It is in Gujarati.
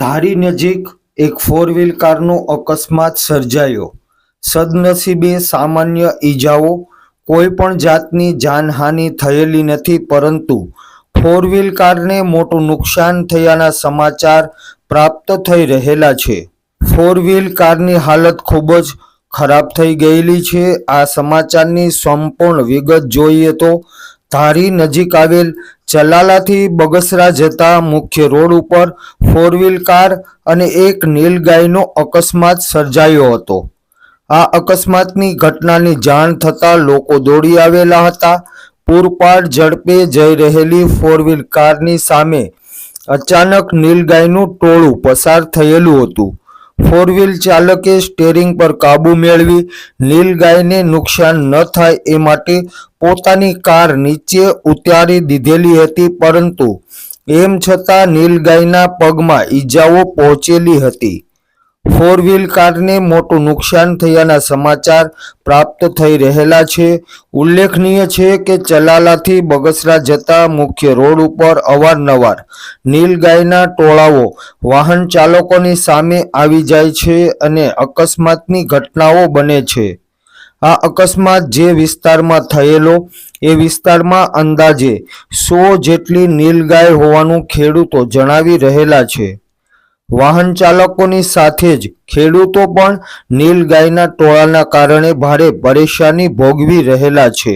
ધારી નજીક એક ફોર વ્હીલ કારનો અકસ્માત સર્જાયો. સદનસીબે સામાન્ય ઈજાઓ, કોઈ પણ જાતની જાનહાનિ થયેલી નથી, પરંતુ ફોર વ્હીલ કારને મોટું નુકસાન થયાના સમાચાર પ્રાપ્ત થઈ રહેલા છે. ફોર વ્હીલ કારની હાલત ખૂબ જ ખરાબ થઈ ગયેલી છે. આ સમાચારની સંપૂર્ણ વિગત જોઈએ તો ધારી નજીક આવેલ ચલાલાથી બગસરા જતા મુખ્ય રોડ ઉપર ફોર વ્હીલ કાર અને એક નીલગાયનો અકસ્માત સર્જાયો હતો. આ અકસ્માતની ઘટનાની જાણ થતાં લોકો દોડી આવેલા હતા. પૂરપાટ ઝડપે જઈ રહેલી ફોર કારની સામે અચાનક નીલગાયનું ટોળું પસાર થયેલું હતું. ફોર વ્હીલ ચાલકે સ્ટેરિંગ પર કાબુ મેળવી નીલગાયને નુકસાન ન થાય એ માટે પોતાની કાર નીચે ઉતારી દીધેલી હતી, પરંતુ એમ છતાં નીલગાયના પગમાં ઈજાઓ પહોંચેલી હતી. ફોર વ્હીલ કારને મોટું નુકસાન થયાના સમાચાર પ્રાપ્ત થઈ રહેલા છે. ઉલ્લેખનીય છે કે ચલાલાથી બગસરા જતા મુખ્ય રોડ ઉપર અવારનવાર નીલગાયના ટોળાઓ વાહન ચાલકોની સામે આવી જાય છે અને અકસ્માતની ઘટનાઓ બને છે. આ અકસ્માત જે વિસ્તારમાં થયેલો, એ વિસ્તારમાં અંદાજે સો જેટલી નીલગાય હોવાનું ખેડૂતો જણાવી રહેલા છે. વાહન ચાલકોની સાથે જ ખેડૂતો પણ નીલગાયના ટોળાના કારણે ભારે પરેશાની ભોગવી રહેલા છે.